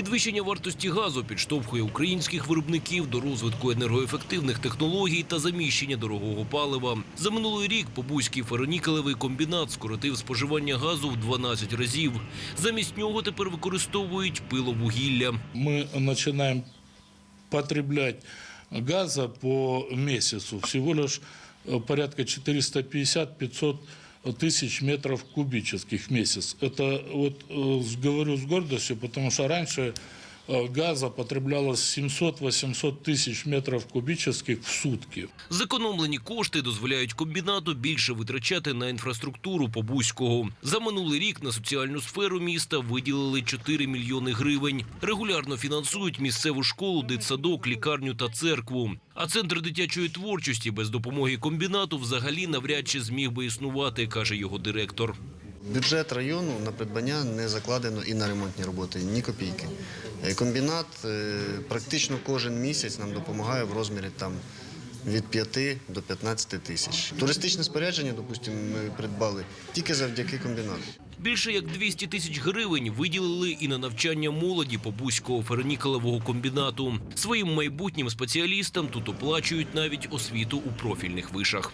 Підвищення вартості газу підштовхує українських виробників до розвитку енергоефективних технологій та заміщення дорогого палива. За минулий рік Побузький феронікелевий комбінат скоротив споживання газу в 12 разів. Замість нього тепер використовують пиловугілля. мы начинаем потреблять газа по месяцу всего лишь э, порядка 450-500 тысяч метров кубических в месяц. Это вот э, с- говорю с гордостью, потому что раньше э, газа потреблялось 700-800 тысяч метров кубических в сутки. Зекономлені кошти дозволяють комбінату більше витрачати на інфраструктуру Побузького. За минулий рік на соціальну сферу міста виділили 4 мільйони гривень. Регулярно фінансують місцеву школу, дитсадок, лікарню та церкву. А центр дитячої творчості без допомоги комбінату взагалі навряд чи зміг би існувати, каже його директор. Бюджет району на придбання не закладено і на ремонтні роботи ні копійки. Е, Комбінат е, практично кожен місяць нам допомагає в розмірі там від 5 до 15 тисяч. Туристичне спорядження, допустимо, ми придбали тільки завдяки комбінату. Більше як 200 тисяч гривень виділили і на навчання молоді Побузького фернікелевого комбінату. Своїм майбутнім спеціалістам тут оплачують навіть освіту у профільних вишах.